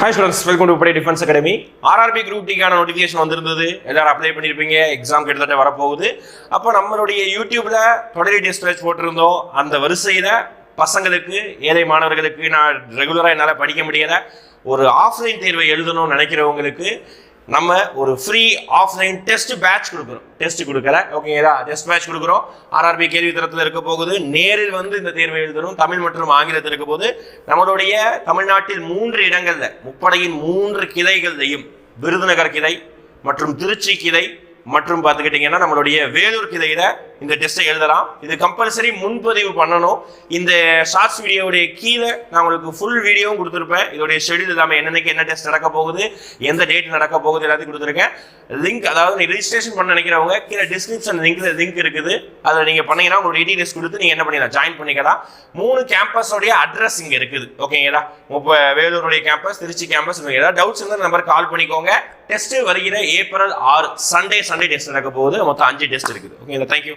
Hi students welcome to Padai defence academy RRB group டிக்கான notification வந்திருந்தது. எல்லாரும் apply பண்ணியிருப்பீங்க exam கிட்டத்தட்ட வரப்போகுது. அப்போ நம்மளுடைய யூடியூப்ல தொடரி டெஸ்ட் வச்சு போட்டிருந்தோம். அந்த வரிசையில் பசங்களுக்கு ஏழை மாணவர்களுக்கு நான் ரெகுலராக என்னால் படிக்க முடியல. ஒரு ஆஃப்லைன் தேர்வை எழுதணும்னு நினைக்கிறவங்களுக்கு நம்ம ஒரு ஃப்ரீ ஆஃப்லைன் டெஸ்ட் பேட்ச் கொடுக்குறோம். டெஸ்ட் கொடுக்கல. ஓகேங்களா டெஸ்ட் பேட்ச் கொடுக்குறோம். ஆர்ஆர்பி கேள்வி தரத்தில் இருக்க போகுது. நேரில் வந்து இந்த தேர்வை எழுதணும். தமிழ் மற்றும் ஆங்கிலத்தில் இருக்க போது நம்மளுடைய தமிழ்நாட்டில் மூன்று இடங்களில் முப்படையின் மூன்று கிளைகள்லையும் விருதுநகர் கிளை மற்றும் திருச்சி கிளை மற்றும் பார்த்துக்கிட்டிங்கன்னா நம்மளுடைய வேலூர் கிளையில இந்த டெஸ்ட்டை எழுதலாம். இது கம்பல்சரி முன்பதிவு பண்ணணும். இந்த ஷார்ட்ஸ் வீடியோவுடைய கீழே நான் உங்களுக்கு ஃபுல் வீடியோவும் கொடுத்துருப்பேன். இதோடைய ஷெடியூல் இல்லாமல் என்னென்னைக்கு என்ன டெஸ்ட் நடக்க போகுது எந்த டேட் நடக்க போகுது எல்லாத்தையும் கொடுத்துருக்கேன். லிங்க் அதாவது நீ ரிஜிஸ்ட்ரேஷன் பண்ண நினைக்கிறவங்க கீழே டிஸ்கிரிப்ஷன் லிங்க் லிங்க் இருக்குது. அதில் நீங்கள் பண்ணீங்கன்னா உங்களுடைய டீடைல்ஸ் கொடுத்து நீங்கள் என்ன பண்ணிக்கலாம் ஜாயின் பண்ணிக்கலாம். மூணு கேம்பஸோடைய அட்ரஸ் இங்கே இருக்குது. ஓகேங்களா இப்போ வேலூருடைய கேம்பஸ் திருச்சி கேம்பஸ் ஏதாவது டவுட்ஸ் இருந்தால் நம்பர் கால் பண்ணிக்கோங்க. டெஸ்ட் வருகிற ஏப்ரல் ஆறு. சண்டே சண்டே டெஸ்ட் நடக்க போகுது. மொத்தம் அஞ்சு டெஸ்ட் இருக்குது. ஓகேங்களா தேங்க்யூ